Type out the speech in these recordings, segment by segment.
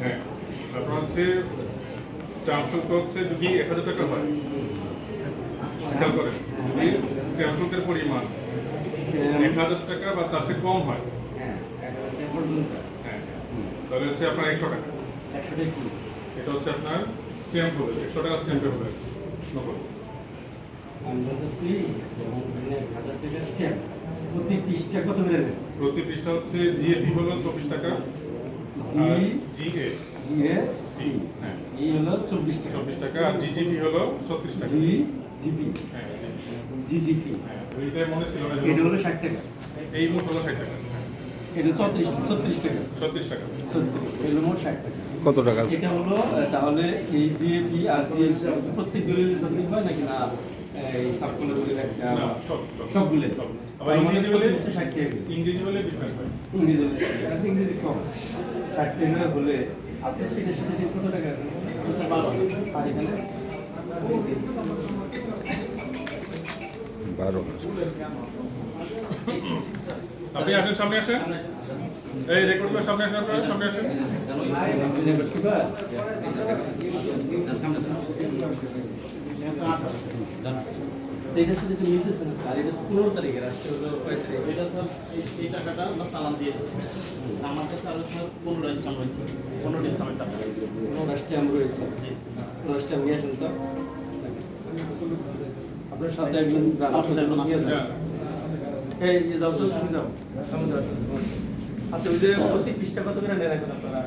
হ্যাঁ তারপর হচ্ছে শুল্ক হচ্ছে যদি এক হাজার টাকা হয়, খেয়াল করেন, যদি পরিমাণ এক হাজার টাকা বা তার চেয়ে কম হ্যাঁ তাহলে হচ্ছে আপনার একশো টাকা। এটা হচ্ছে আপনার স্ট্যাম্প হবে একশো টাকা স্ট্যাম্পে হবে নকল প্রতি পৃষ্ঠা কত প্রতি পৃষ্ঠা হচ্ছে জিএফি হলো চব্বিশ টাকা। জি জিএ হ্যাঁ। এই হলো চব্বিশ টাকা। চব্বিশ টাকা আর জিজিপি হলো ছত্রিশ টাকা। জি জিপি হ্যাঁ জিজিপি হ্যাঁ ওইটাই মনে ছিল এটা হলো ষাট টাকা। এই মোট হলো ষাট টাকা। এটা চৌত্রিশ ছত্রিশ টাকা। ছত্রিশ টাকা। ছত্রিশ ষাট টাকা কত টাকা? আছে এটা হলো তাহলে এই জিএপি আর জিএপি প্রত্যেক দলিল দলিল হয় নাকি না? এই সাবকলে দলিল একটা সব, সব। সবগুলো আবার ইংরেজি হলে ষাট টাকা। ইংরেজি হলে ডিফারেন্ট হয় ইংরেজি দলিল ইংরেজি কম। ষাট টাকা হলে আপনার এটার সাথে কত টাকা? বারো। আর এখানে? বারো। আপনি আসেন সামনে আসেন। এই রেকর্ড করে সামনে আসেন আপনারা, সামনে আসেন। তো না আর এটা তো পনেরো তারিখের আজকে হলো কয় তারিখ এটা স্যার এই- টাকাটা আমরা চালান দিয়ে দিচ্ছি আমার কাছে আরও স্যার পনেরো ডিসকাউন্ট হয়েছে পনেরো টাকা পনেরো রয়েছে আসেন তো আপনার সাথে একজন আপনার সাথে একজন নিয়ে আছে। যান। এই যে যাও তো তুমি যাও। সামনে যাও। আচ্ছা ওই যে প্রতি পৃষ্ঠা কত করে নেন এখন আপনারা?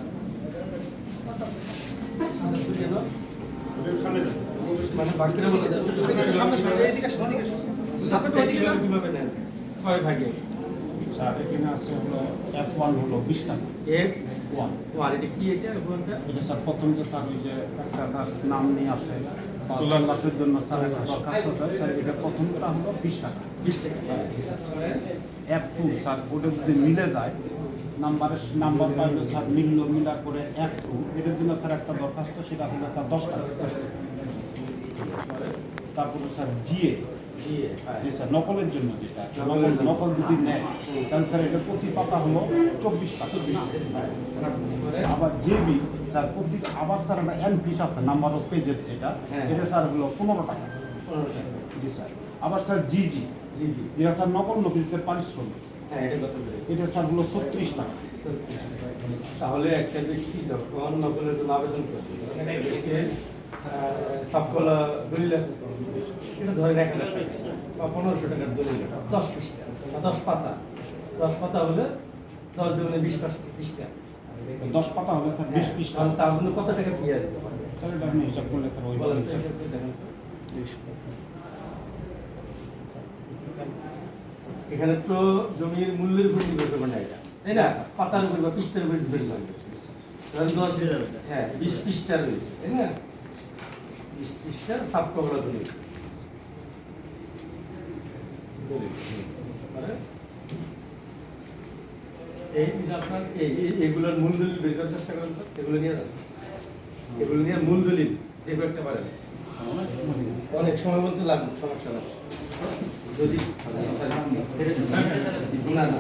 মানে বাকিরা বলে কীভাবে নেন কয় ভাগে? স্যার এখানে আছে হলো এফ ওয়ান হলো বিশ টাকা। এক ওয়ান ওয়ান এটা কি এটা এটা স্যার প্রথম যে স্যার ওই যে একটা তার নাম নিয়ে আসে তোলার জন্য স্যার একটা দরখাস্ত দেয়। স্যার এটা প্রথমটা হলো বিশ টাকা। বিশ টাকা। এফ টু স্যার ওটা যদি মিলে যায় নাম্বারের নাম্বার পাইলে স্যার মিলল মিলার করে এফ টু এটার জন্য স্যার একটা দরখাস্ত সেটা হলো স্যার দশ টাকা। তারপরে স্যার জিএ জি স্যার নকলের জন্য যেটা নকল নকল যদি নেয় তাহলে স্যার এটা প্রতি পাতা হলো চব্বিশ টাকা আবার জেবি স্যার প্রতি আবার স্যার একটা এন পিস আছে নাম্বার অফ পেজের যেটা হ্যাঁ। এটা স্যার হলো পনেরো টাকা। জি স্যার। আবার স্যার জিজি জি জি। যেটা স্যার নকল নকলিদের পারিশ্রমিক। হ্যাঁ এটা এটা স্যার হলো ছত্রিশ টাকা। তাহলে একটা ব্যক্তি যখন নকলের জন্য আবেদন করবে সাবকলা দলিল আছে এটা ধরেন এক হাজার বা পনেরোশো টাকার দলিল দশ পৃষ্ঠা বা দশ পাতা। দশ পাতা হলে দশ বিশ পৃষ্ঠা। দশ পাতা হলে স্যার বিশ পিস তাহলে তার জন্য কত টাকা ফি আসবে আপনি হিসাব করলে ওই। এখানে তো জমির মূল্যের উপর নির্ভর করবে না এটা। তাই না? পাতার উপর বা পৃষ্ঠার উপর নির্ভর করবে দশ হ্যাঁ বিশ পৃষ্ঠা রয়েছে তাই না? দলিল দলিল, হুম। মানে এই যে আপনার মূল দলিল বের করার চেষ্টা করেন তো এগুলো নিয়ে এগুলো নিয়ে মূল দলিল যে একটা পারেন অনেক সময় বলতে লাগবে সমস্যা না যদি না না।